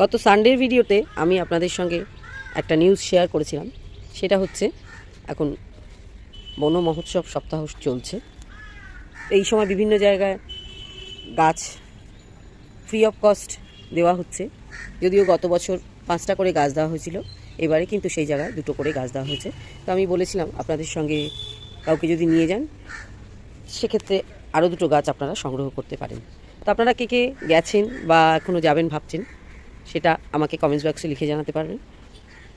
গত সানডের ভিডিওতে আমি আপনাদের সঙ্গে একটা নিউজ শেয়ার করেছিলাম। সেটা হচ্ছে, এখন বন মহোৎসব সপ্তাহ চলছে। এই সময় বিভিন্ন জায়গায় গাছ ফ্রি অফ কস্ট দেওয়া হচ্ছে। যদিও গত বছর পাঁচটা করে গাছ দেওয়া হয়েছিল, এবারে কিন্তু সেই জায়গায় দুটো করে গাছ দেওয়া হয়েছে। তো আমি বলেছিলাম, আপনাদের সঙ্গে কাউকে যদি নিয়ে যান, সেক্ষেত্রে আরও দুটো গাছ আপনারা সংগ্রহ করতে পারেন। তো আপনারা কে কে গেছেন বা এখনও যাবেন ভাবছেন সেটা আমাকে কমেন্টস বক্সে লিখে জানাতে পারবেন।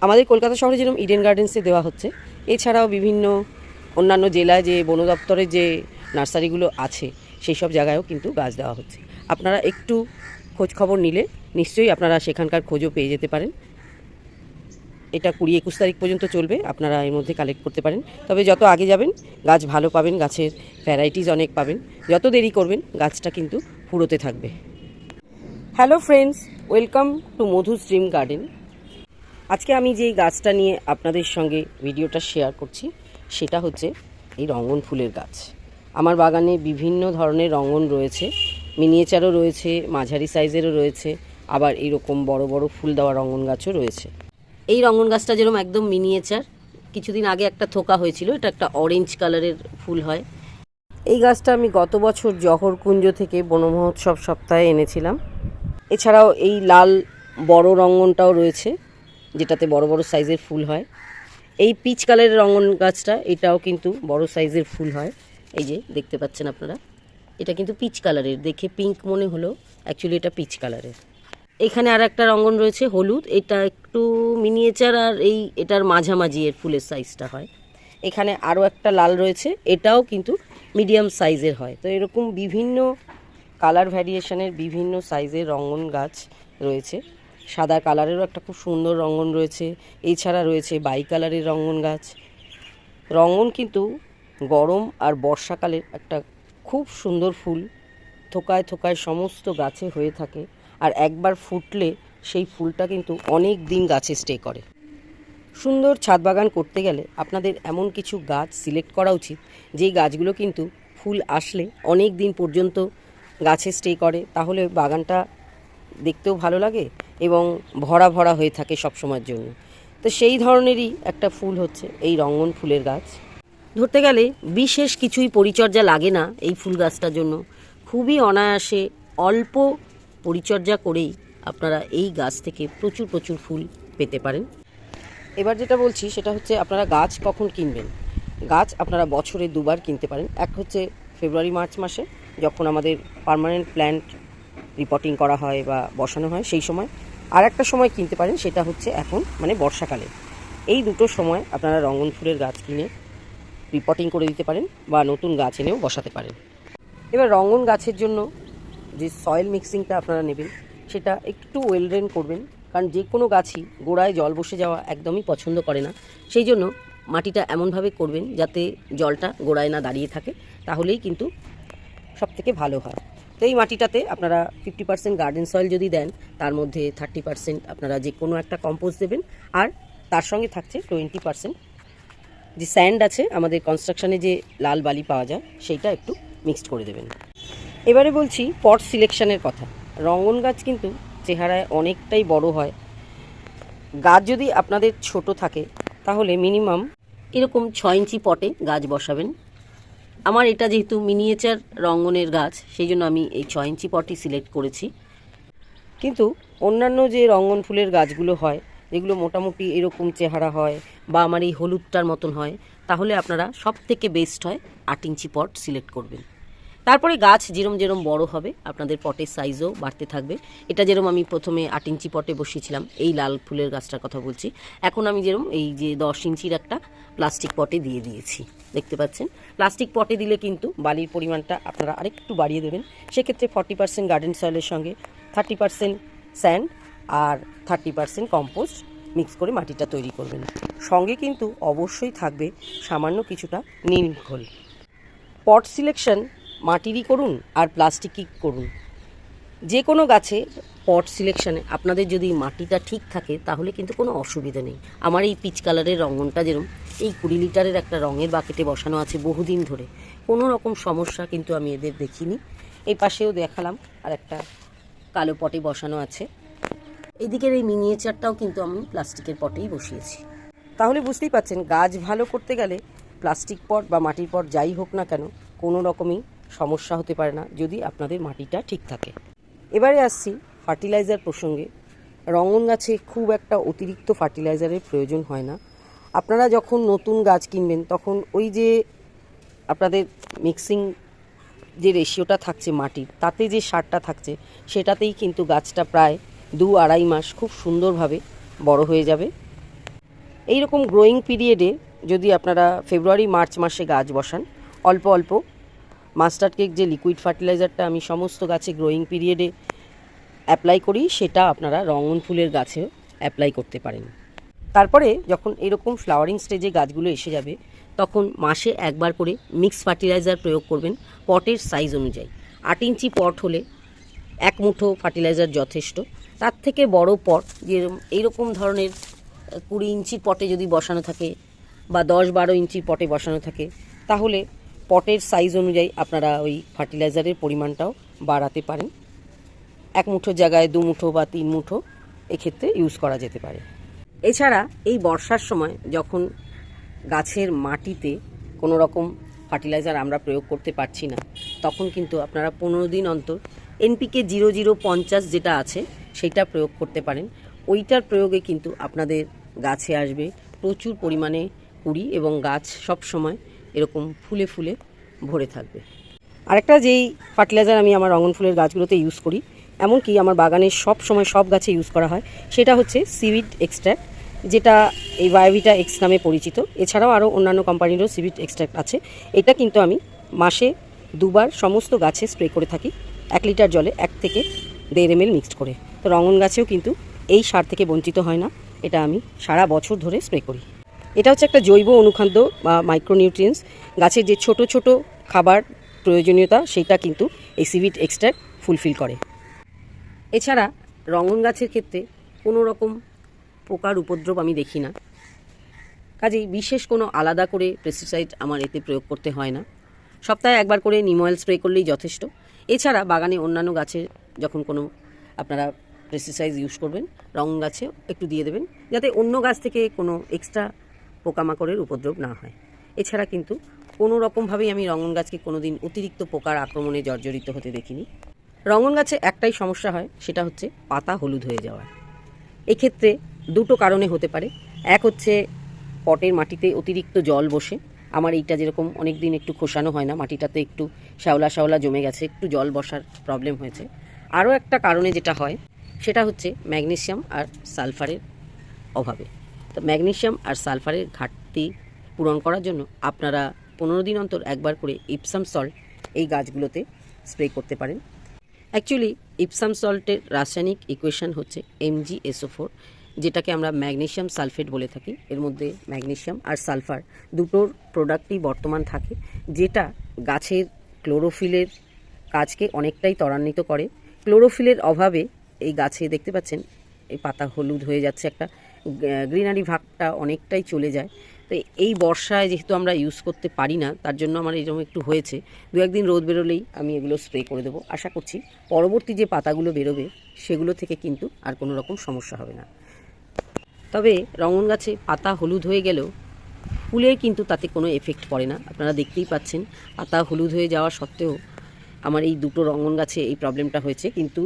আমাদের কলকাতা শহরে যেরকম ইডেন গার্ডেন্সে দেওয়া হচ্ছে, এছাড়াও বিভিন্ন অন্যান্য জেলায় যে বন দপ্তরের যে নার্সারিগুলো আছে, সেই সব জায়গায়ও কিন্তু গাছ দেওয়া হচ্ছে। আপনারা একটু খোঁজ খবর নিলে নিশ্চয়ই আপনারা সেখানকার খোঁজও পেয়ে যেতে পারেন। এটা কুড়ি একুশ তারিখ পর্যন্ত চলবে, আপনারা এর মধ্যে কালেক্ট করতে পারেন। তবে যত আগে যাবেন, গাছ ভালো পাবেন, গাছের ভ্যারাইটিস অনেক পাবেন। যত দেরি করবেন, গাছটা কিন্তু পুরোতে থাকবে। Hello friends welcome to Madhu stream garden. আজকে আমি যেই গাছটা নিয়ে আপনাদের সঙ্গে ভিডিওটা শেয়ার করছি, সেটা হচ্ছে এই রঙ্গন ফুলের গাছ। আমার বাগানে বিভিন্ন ধরনের রঙ্গন রয়েছে, মিনিয়েচারও রয়েছে, মাঝারি সাইজেরও রয়েছে, আবার এইরকম বড় বড় ফুল দেওয়া রঙ্গন গাছও রয়েছে। এই রঙ্গন গাছটা যেরকম একদম মিনিয়েচার, কিছুদিন আগে একটা থোকা হয়েছিল, এটা একটা অরেঞ্জ কালারের ফুল হয়। এই গাছটা আমি গত বছর জহরকুঞ্জ থেকে বনমহোৎসব সপ্তাহে এনেছিলাম। এছাড়াও এই লাল বড় রঙ্গনটাও রয়েছে, যেটাতে বড় বড় সাইজের ফুল হয়। এই পিচ কালারের রঙ্গন গাছটা, এটাও কিন্তু বড় সাইজের ফুল হয়। এই যে, দেখতে পাচ্ছেন আপনারা? এটা কিন্তু পিচ কালারের, দেখে পিঙ্ক মনে হলো, অ্যাকচুয়ালি এটা পিচ কালারের। এখানে আর একটা রঙ্গন রয়েছে, হলুদ। এটা একটু মিনিয়েচার আর এই, এটার মাঝামাঝি এর ফুলের সাইজটা হয়। এখানে আরও একটা লাল রয়েছে, এটাও কিন্তু মিডিয়াম সাইজের হয়। তো এরকম বিভিন্ন কালার ভ্যারিয়েশনের বিভিন্ন সাইজের রঙ্গন গাছ রয়েছে। সাদা কালারেরও একটা খুব সুন্দর রঙ্গন রয়েছে। এছাড়া রয়েছে বাই কালারের রঙ্গন গাছ। রঙ্গন কিন্তু গরম আর বর্ষাকালের একটা খুব সুন্দর ফুল। থোকায় থোকায় সমস্ত গাছে হয়ে থাকে আর একবার ফুটলে সেই ফুলটা কিন্তু অনেক দিন গাছে স্টে করে। সুন্দর ছাদ বাগান করতে গেলে আপনাদের এমন কিছু গাছ সিলেক্ট করা উচিত। যেই গাছগুলো কিন্তু ফুল আসলে অনেক দিন পর্যন্ত গাছে স্টে করে, তাহলে বাগানটা দেখতেও ভালো লাগে এবং ভরা ভরা হয়ে থাকে সব সময়ের জন্য। তো সেই ধরনেরই একটা ফুল হচ্ছে এই রঙ্গন ফুলের গাছ। ধরতে গেলে বিশেষ কিছুই পরিচর্যা লাগে না এই ফুল গাছটার জন্য। খুবই অনায়াসে অল্প পরিচর্যা করেই আপনারা এই গাছ থেকে প্রচুর প্রচুর ফুল পেতে পারেন। এবার যেটা বলছি, সেটা হচ্ছে আপনারা গাছ কখন কিনবেন? গাছ আপনারা বছরে দুবার কিনতে পারেন। এক হচ্ছে ফেব্রুয়ারি, মার্চ মাসে যখন আমাদের পার্মানেন্ট প্ল্যান্ট রিপোর্টিং করা হয় বা বসানো হয়, সেই সময়। আর একটা সময় কিনতে পারেন, সেটা হচ্ছে এখন মানে বর্ষাকালে। এই দুটো সময় আপনারা রঙ্গন ফুলের গাছ কিনে রিপোর্টিং করে দিতে পারেন বা নতুন গাছ এনেও বসাতে পারেন। এবার রঙ্গন গাছের জন্য যে সয়েল মিক্সিংটা আপনারা নেবেন, সেটা একটু ওয়েল ড্রেন করবেন। কারণ যে কোনো গাছই গোড়ায় জল বসে যাওয়া একদমই পছন্দ করে না। সেই জন্য মাটিটা এমনভাবে করবেন যাতে জলটা গোড়ায় না দাঁড়িয়ে থাকে। তাহলেই কিন্তু সব থেকে ভালো হয়। তো এই মাটিটাতে আপনারা ফিফটি পার্সেন্ট গার্ডেন সয়েল যদি দেন, তার মধ্যে থার্টি পার্সেন্ট আপনারা যে কোনো একটা কম্পোজ দেবেন। আর তার সঙ্গে থাকছে টোয়েন্টি পার্সেন্ট যে স্যান্ড আছে, আমাদের কনস্ট্রাকশানে যে লাল বালি পাওয়া যায়, সেইটা একটু মিক্সড করে দেবেন। এবারে বলছি পট সিলেকশনের কথা। রঙ্গন গাছ কিন্তু চেহারায় অনেকটাই বড় হয়। গাছ যদি আপনাদের ছোট থাকে, তাহলে মিনিমাম এরকম ছয় ইঞ্চি পটে গাছ বসাবেন। আমার এটা যেহেতু মিনিয়েচার রঙ্গনের গাছ, সেই জন্য আমি এই ছ ইঞ্চি পটই সিলেক্ট করেছি। কিন্তু অন্যান্য যে রঙ্গন ফুলের গাছগুলো হয়, যেগুলো মোটামুটি এরকম চেহারা হয় বা আমার এই হলুদটার মতন হয়, তাহলে আপনারা সব থেকে বেস্ট হয় আট ইঞ্চি পট সিলেক্ট করবেন। তারপরে গাছ যেরম যেরম বড় হবে, আপনাদের পটের সাইজও বাড়তে থাকবে। এটা যেরম আমি প্রথমে আট ইঞ্চি পটে বসিয়েছিলাম, এই লাল ফুলের গাছটার কথা বলছি। এখন আমি যেরম এই যে দশ ইঞ্চির একটা প্লাস্টিক পটে দিয়ে দিয়েছি, দেখতে পাচ্ছেন? প্লাস্টিক পটে দিলে কিন্তু বালির পরিমাণটা আপনারা আরেকটু বাড়িয়ে দেবেন। সেক্ষেত্রে ফর্টি পার্সেন্ট গার্ডেন সয়েলের সঙ্গে থার্টি পার্সেন্ট স্যান্ড আর থার্টি পার্সেন্ট কম্পোস্ট মিক্স করে মাটিটা তৈরি করবেন। সঙ্গে কিন্তু অবশ্যই থাকবে সামান্য কিছুটা নিম খোল পট সিলেকশন মাটিরই করুন আর প্লাস্টিকই করুন। যে কোনো গাছে পট সিলেকশানে আপনাদের যদি মাটিটা ঠিক থাকে, তাহলে কিন্তু কোনো অসুবিধা নেই। আমার এই পিচ কালারের রঙনটা যেরকম এই কুড়ি লিটারের একটা রঙের বাকেটে বসানো আছে বহুদিন ধরে। কোনো রকম সমস্যা কিন্তু আমি এদের দেখিনি। এই পাশেও দেখালাম আর একটা কালো পটে বসানো আছে। এদিকের এই মিনিয়েচারটাও কিন্তু আমি প্লাস্টিকের পটেই বসিয়েছি। তাহলে বুঝতেই পাচ্ছেন গাছ ভালো করতে গেলে প্লাস্টিক পট বা মাটির পট যাই হোক না কেন, কোনো রকমই সমস্যা হতে পারে না যদি আপনাদের মাটিটা ঠিক থাকে। এবারে আসছি ফার্টিলাইজার প্রসঙ্গে। রঙন গাছে খুব একটা অতিরিক্ত ফার্টিলাইজারের প্রয়োজন হয় না। আপনারা যখন নতুন গাছ কিনবেন, তখন ওই যে আপনাদের মিক্সিং যে রেশিওটা থাকছে মাটির, তাতে যে সারটা থাকছে, সেটাতেই কিন্তু গাছটা প্রায় দু আড়াই মাস খুব সুন্দরভাবে বড় হয়ে যাবে। এই রকম গ্রোয়িং পিরিয়ডে যদি আপনারা ফেব্রুয়ারি মার্চ মাসে গাছ বসান, অল্প অল্প মাস্টার্ড কেক যে লিকুইড ফার্টিলাইজারটা আমি সমস্ত গাছে গ্রোয়িং পিরিয়ডে অ্যাপ্লাই করি, সেটা আপনারা রঙন ফুলের গাছেও অ্যাপ্লাই করতে পারেন। তারপরে যখন এরকম ফ্লাওয়ারিং স্টেজে গাছগুলো এসে যাবে, তখন মাসে একবার করে মিক্স ফার্টিলাইজার প্রয়োগ করবেন পটের সাইজ অনুযায়ী। আট ইঞ্চি পট হলে এক মুঠো ফার্টিলাইজার যথেষ্ট। তার থেকে বড় পট যে এইরকম ধরনের কুড়ি ইঞ্চির পটে যদি বসানো থাকে বা দশ বারো ইঞ্চির পটে বসানো থাকে, তাহলে পটের সাইজ অনুযায়ী আপনারা ওই ফার্টিলাইজারের পরিমাণটাও বাড়াতে পারেন। এক মুঠো জায়গায় দু মুঠো বা তিন মুঠো এক্ষেত্রে ইউজ করা যেতে পারে। এছাড়া এই বর্ষার সময় যখন গাছের মাটিতে কোনো রকম ফার্টিলাইজার আমরা প্রয়োগ করতে পারছি না, তখন কিন্তু আপনারা পনেরো দিন অন্তর এনপিকে জিরো জিরো পঞ্চাশ যেটা আছে সেইটা প্রয়োগ করতে পারেন। ওইটার প্রয়োগে কিন্তু আপনাদের গাছে আসবে প্রচুর পরিমাণে কুড়ি এবং গাছ সব সময় এরকম ফুলে ফুলে ভরে থাকবে। আরেকটা যেই ফার্টিলাইজার আমি আমার রঙন ফুলের গাছগুলোতে ইউজ করি, এমনকি আমার বাগানের সব সময় সব গাছে ইউজ করা হয়, সেটা হচ্ছে সিভিড এক্সট্র্যাক্ট যেটা এই বায়োভিটা এক্স নামে পরিচিত। এছাড়াও আরও অন্যান্য কোম্পানিরও সিভিড এক্সট্র্যাক্ট আছে। এটা কিন্তু আমি মাসে দুবার সমস্ত গাছে স্প্রে করে থাকি, এক লিটার জলে এক থেকে দেড় এম মিক্সড করে। তো রঙন গাছেও কিন্তু এই সার থেকে বঞ্চিত হয় না, এটা আমি সারা বছর ধরে স্প্রে করি। এটা হচ্ছে একটা জৈব অনুখাদ্য বা মাইক্রোনিউট্রিয়েন্টস গাছের যে ছোট ছোট খাবার প্রয়োজনীয়তা সেটা কিন্তু এই সিভিড এক্সট্রাক্ট ফুলফিল করে। এছাড়া রঙন গাছের ক্ষেত্রে কোনো রকম পোকার উপদ্রব আমি দেখি না। কাজেই বিশেষ কোনো আলাদা করে পেস্টিসাইড আমার এতে প্রয়োগ করতে হয় না। সপ্তাহে একবার করে নিম অয়েল স্প্রে করলেই যথেষ্ট। এছাড়া বাগানে অন্যান্য গাছের যখন কোনো আপনারা পেস্টিসাইড ইউজ করবেন রঙ গাছে একটু দিয়ে দেবেন। যাতে অন্য গাছ থেকে কোনো এক্সট্রা পোকামাকড়ের উপদ্রব না হয়। এছাড়া কিন্তু কোনো রকমভাবেই আমি রঙন গাছকে কোনো দিন অতিরিক্ত পোকার আক্রমণে জর্জরিত হতে দেখিনি। রঙন গাছে একটাই সমস্যা হয়, সেটা হচ্ছে পাতা হলুদ হয়ে যাওয়া এক্ষেত্রে দুটো কারণে হতে পারে। এক হচ্ছে পটের মাটিতে অতিরিক্ত জল বসে। আমার এইটা যেরকম অনেক দিন একটু খোসানো হয় না, মাটিটাতে একটু শ্যাওলা শ্যাওলা জমে গেছে, একটু জল বসার প্রবলেম হয়েছে। আরও একটা কারণে যেটা হয়, সেটা হচ্ছে ম্যাগনেসিয়াম আর সালফারের অভাবে। তো ম্যাগনেশিয়াম আর সালফারের ঘাটতি পূরণ করার জন্য আপনারা পনেরো দিন অন্তর একবার করে ইপসাম সল্ট এই গাছগুলোতে স্প্রে করতে পারেন। অ্যাকচুয়ালি ইপসাম সল্টের রাসায়নিক ইকুয়েশন হচ্ছে এমজিএসও ফোর যেটাকে আমরা ম্যাগনেসিয়াম সালফেট বলে থাকি। এর মধ্যে ম্যাগনেশিয়াম আর সালফার দুটোর প্রোডাক্টই বর্তমান থাকে, যেটা গাছের ক্লোরোফিলের কাজকে অনেকটাই ত্বরান্বিত করে। ক্লোরোফিলের অভাবে এই গাছে দেখতে পাচ্ছেন, এই পাতা হলুদ হয়ে যাচ্ছে একটা। গ্রিনারি ভাগটা অনেকটাই চলে যায়। তো এই বর্ষায় যেহেতু আমরা ইউজ করতে পারি না, তার জন্য আমার এরকম একটু হয়েছে। দু একদিন রোদ বেরোলেই আমি এগুলো স্প্রে করে দেবো। আশা করছি পরবর্তী যে পাতাগুলো বেরোবে, সেগুলো থেকে কিন্তু আর কোনো রকম সমস্যা হবে না। তবে রঙন গাছে পাতা হলুদ হয়ে গেলেও ফুলের কিন্তু তাতে কোনো এফেক্ট পড়ে না। আপনারা দেখতেই পাচ্ছেন, পাতা হলুদ হয়ে যাওয়া সত্ত্বেও আমার এই দুটো রঙন গাছে এই প্রবলেমটা হয়েছে। কিন্তু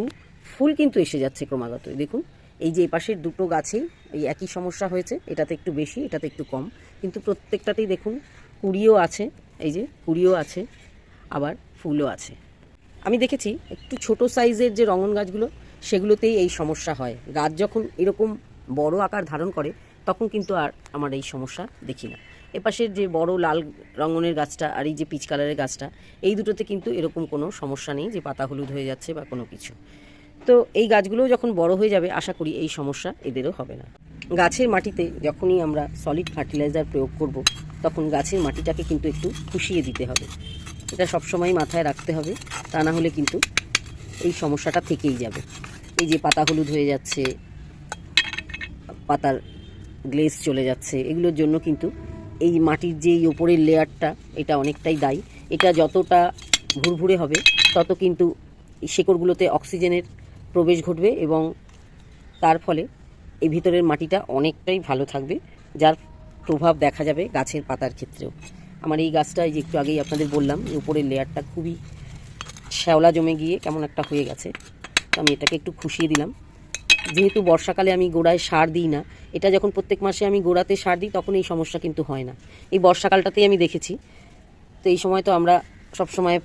ফুল কিন্তু এসে যাচ্ছে ক্রমাগত দেখুন এই যে এপাশের দুটো গাছেই এই একই সমস্যা হয়েছে, এটাতে একটু বেশি, এটাতে একটু কম। কিন্তু প্রত্যেকটাতেই দেখুন, কুড়িও আছে, এই যে কুড়িও আছে, আবার ফুলও আছে। আমি দেখেছি একটু ছোট সাইজের যে রঙন গাছগুলো, সেগুলোতেই এই সমস্যা হয়। গাছ যখন এরকম বড় আকার ধারণ করে, তখন কিন্তু আর আমার এই সমস্যা দেখি না। এপাশের যে বড় লাল রঙনের গাছটা আর এই যে পিচ কালারের গাছটা, এই দুটোতে কিন্তু এরকম কোনো সমস্যা নেই যে পাতা হলুদ হয়ে যাচ্ছে বা কোনো কিছু। তো এই গাছগুলো যখন বড় হয়ে যাবে, আশা করি এই সমস্যা এদেরও হবে না। গাছের মাটিতে যখনই আমরা সলিড ফার্টিলাইজার প্রয়োগ করব, তখন গাছের মাটিটাকে কিন্তু একটু খুশিয়ে দিতে হবে। এটা সবসময় মাথায় রাখতে হবে, তা না হলে কিন্তু এই সমস্যাটা থেকেই যাবে। এই যে পাতা হলুদ হয়ে যাচ্ছে, পাতার গ্লেজ চলে যাচ্ছে, এগুলোর জন্য কিন্তু এই মাটির যে এই ওপরের লেয়ারটা এটা অনেকটাই দায়ী। এটা যতটা ভুরভুরে হবে, তত কিন্তু শেকড়গুলোতে অক্সিজেনের প্রবেশ ঘটবে এবং তার ফলে এই ভিতরের মাটিটা অনেকটাই ভালো থাকবে, যার প্রভাব দেখা যাবে গাছের পাতার ক্ষেত্রেও। আমার এই গাছটা যে একটু আগেই আপনাদের বললাম উপরের লেয়ারটা খুবই শ্যাওলা জমে গিয়ে কেমন একটা হয়ে গেছে। তো আমি এটাকে একটু খুশিয়ে দিলাম। যেহেতু বর্ষাকালে আমি গোড়ায় সার দিই না, এটা যখন প্রত্যেক মাসে আমি গোড়াতে সার দিই তখন এই সমস্যা কিন্তু হয় না। এই বর্ষাকালটাতেই আমি দেখেছি। তো এই সময় তো আমরা সব সময়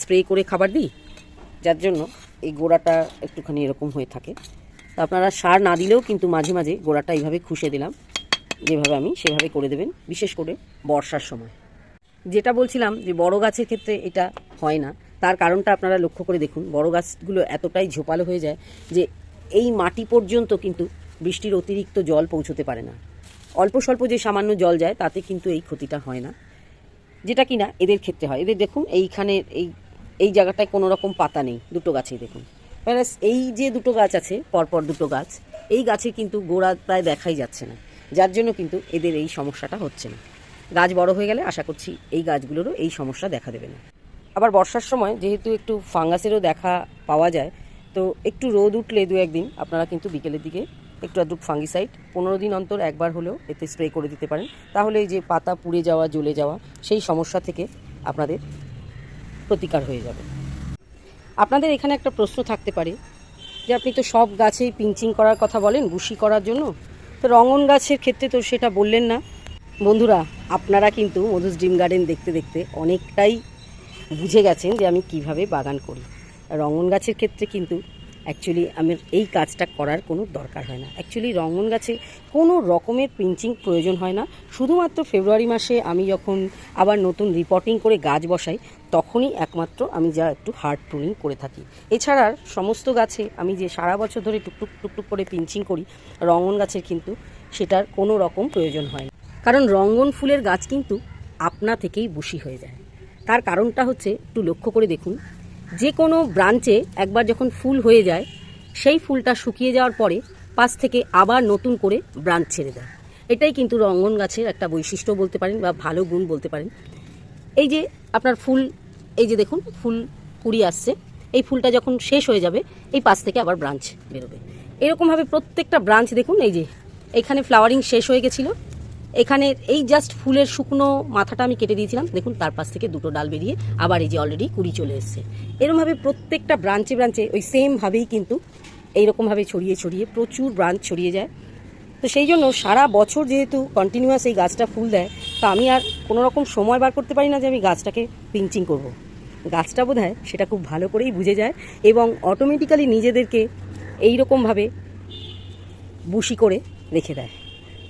স্প্রে করে খাবার দিই, যার জন্য এই গোড়াটা একটুখানি এরকম হয়ে থাকে। তো আপনারা সার না দিলেও কিন্তু মাঝে মাঝে গোড়াটা এইভাবে খুশে দিলাম। যেভাবে আমি সেভাবে করে দেবেন, বিশেষ করে বর্ষার সময়। যেটা বলছিলাম যে বড় গাছের ক্ষেত্রে এটা হয় না। তার কারণটা আপনারা লক্ষ্য করে দেখুন, বড় গাছগুলো এতটাই ঝোপালো হয়ে যায় যে এই মাটি পর্যন্ত কিন্তু বৃষ্টির অতিরিক্ত জল পৌঁছতে পারে না। অল্প স্বল্প যে সামান্য জল যায়, তাতে কিন্তু এই ক্ষতিটা হয় না। যেটা কিনা এদের ক্ষেত্রে হয়। এদের দেখুন, এইখানে এই এই জায়গাটায় কোনো রকম পাতা নেই, দুটো গাছেই দেখুন। প্লাস এই যে দুটো গাছ আছে, পরপর দুটো গাছ, এই গাছে কিন্তু গোড়া প্রায় দেখাই যাচ্ছে না। যার জন্য কিন্তু এদের এই সমস্যাটা হচ্ছে না। গাছ বড় হয়ে গেলে আশা করছি এই গাছগুলোরও এই সমস্যা দেখা দেবে না। আবার বর্ষার সময় যেহেতু একটু ফাঙ্গাসেরও দেখা পাওয়া যায়, তো একটু রোদ উঠলে দু একদিন আপনারা কিন্তু বিকেলের দিকে একটু আধটু ফাঙ্গিসাইড পনেরো দিন অন্তর একবার হলেও এতে স্প্রে করে দিতে পারেন। তাহলে এই যে পাতা পুড়ে যাওয়া, জ্বলে যাওয়া, সেই সমস্যা থেকে আপনাদের প্রতিকার হয়ে যাবে। আপনাদের এখানে একটা প্রশ্ন থাকতে পারে যে আপনি তো সব গাছেই পিঞ্চিং করার কথা বলেন বুশি করার জন্য। তো রঙন গাছের ক্ষেত্রে তো সেটা বললেন না। বন্ধুরা, আপনারা কিন্তু মধুস ড্রিম গার্ডেন দেখতে দেখতে অনেকটাই বুঝে গেছেন যে আমি কীভাবে বাগান করি। রঙন গাছের ক্ষেত্রে কিন্তু অ্যাকচুয়ালি আমার এই কাজটা করার কোনো দরকার হয় না। অ্যাকচুয়ালি রঙন গাছে কোনো রকমের পিঞ্চিং প্রয়োজন হয় না। শুধুমাত্র ফেব্রুয়ারি মাসে আমি যখন আবার নতুন রিপোর্টিং করে গাছ বসাই, তখনই একমাত্র আমি যা একটু হার্ড প্রুনিং করে থাকি। এছাড়া সমস্ত গাছে আমি যে সারা বছর ধরে টুকটুক টুকটুক করে পিঞ্চিং করি রঙন গাছের কিন্তু সেটার কোনো রকম প্রয়োজন হয় না। কারণ রঙ্গন ফুলের গাছ কিন্তু আপনা থেকেই বুশি হয়ে যায়। তার কারণটা হচ্ছে, একটু লক্ষ্য করে দেখুন যে কোনো ব্রাঞ্চে একবার যখন ফুল হয়ে যায়, সেই ফুলটা শুকিয়ে যাওয়ার পরে পাশ থেকে আবার নতুন করে ব্রাঞ্চ ছেড়ে দেয়। এটাই কিন্তু রঙ্গন গাছের একটা বৈশিষ্ট্য বলতে পারেন বা ভালো গুণ বলতে পারেন। এই যে আপনার ফুল, এই যে দেখুন, ফুল কুড়ি আসছে। এই ফুলটা যখন শেষ হয়ে যাবে, এই পাশ থেকে আবার ব্রাঞ্চ বেরোবে। এরকমভাবে প্রত্যেকটা ব্রাঞ্চ দেখুন, এই যে, এখানে ফ্লাওয়ারিং শেষ হয়ে গেছিল। এখানে এই জাস্ট ফুলের শুকনো মাথাটা আমি কেটে দিয়েছিলাম। দেখুন, তার পাশ থেকে দুটো ডাল বেরিয়ে আবার এই যে অলরেডি কুড়ি চলে এসছে। এরমভাবে প্রত্যেকটা ব্রাঞ্চে ব্রাঞ্চে ওই সেমভাবেই কিন্তু এইরকমভাবে ছড়িয়ে ছড়িয়ে প্রচুর ব্রাঞ্চ ছড়িয়ে যায়। তো সেই জন্য সারা বছর যেহেতু কন্টিনিউয়াস এই গাছটা ফুল দেয়, তা আমি আর কোনো রকম সময় বার করতে পারি না যে আমি গাছটাকে পিঞ্চিং করব। গাছটা বোধ সেটা খুব ভালো করেই বুঝে যায় এবং অটোমেটিক্যালি নিজেদেরকে এইরকমভাবে বুশি করে রেখে দেয়।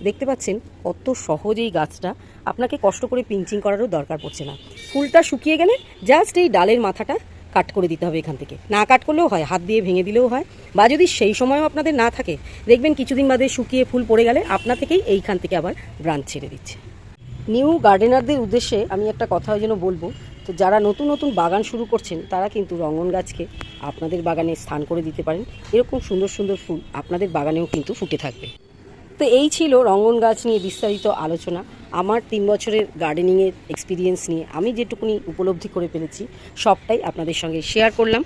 দেখতে পাচ্ছেন কত সহজ এই গাছটা। আপনাকে কষ্ট করে পিঞ্চিং করারও দরকার পড়ছে না। ফুলটা শুকিয়ে গেলে জাস্ট এই ডালের মাথাটা কাট করে দিতে হবে এখান থেকে। না কাট করলেও হয়, হাত দিয়ে ভেঙে দিলেও হয়। বা যদি সেই সময়ও আপনাদের না থাকে, দেখবেন কিছুদিন বাদে শুকিয়ে ফুল পড়ে গেলে আপনা থেকেই এইখান থেকে আবার ব্রাঞ্চ ছেড়ে দিচ্ছে। নিউ গার্ডেনারদের উদ্দেশ্যে আমি একটা কথা ওই জন্য বলব, তো যারা নতুন নতুন বাগান শুরু করছেন, তারা কিন্তু রঙন গাছকে আপনাদের বাগানে স্থান করে দিতে পারেন। এরকম সুন্দর সুন্দর ফুল আপনাদের বাগানেও কিন্তু ফুটে থাকবে। তো এই ছিল রঙ্গন গাছ নিয়ে বিস্তারিত আলোচনা, আমার তিন বছরের গার্ডেনিংয়ের এক্সপিরিয়েন্স নিয়ে। আমি যেটুকুনি উপলব্ধি করে ফেলেছি, সবটাই আপনাদের সঙ্গে শেয়ার করলাম।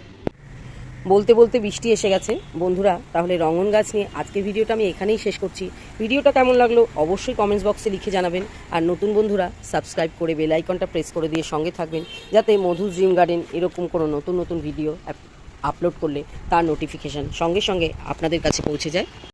বলতে বলতে বৃষ্টি এসে গেছে। বন্ধুরা, তাহলে রঙন গাছ নিয়ে আজকের ভিডিওটা আমি এখানেই শেষ করছি। ভিডিওটা কেমন লাগল অবশ্যই কমেন্টস বক্সে লিখে জানাবেন। আর নতুন বন্ধুরা সাবস্ক্রাইব করে বেল আইকনটা প্রেস করে দিয়ে সঙ্গে থাকবেন, যাতে মধু ড্রিম গার্ডেন এরকম কোনো নতুন নতুন ভিডিও আপলোড করলে তার নোটিফিকেশান সঙ্গে সঙ্গে আপনাদের কাছে পৌঁছে যায়।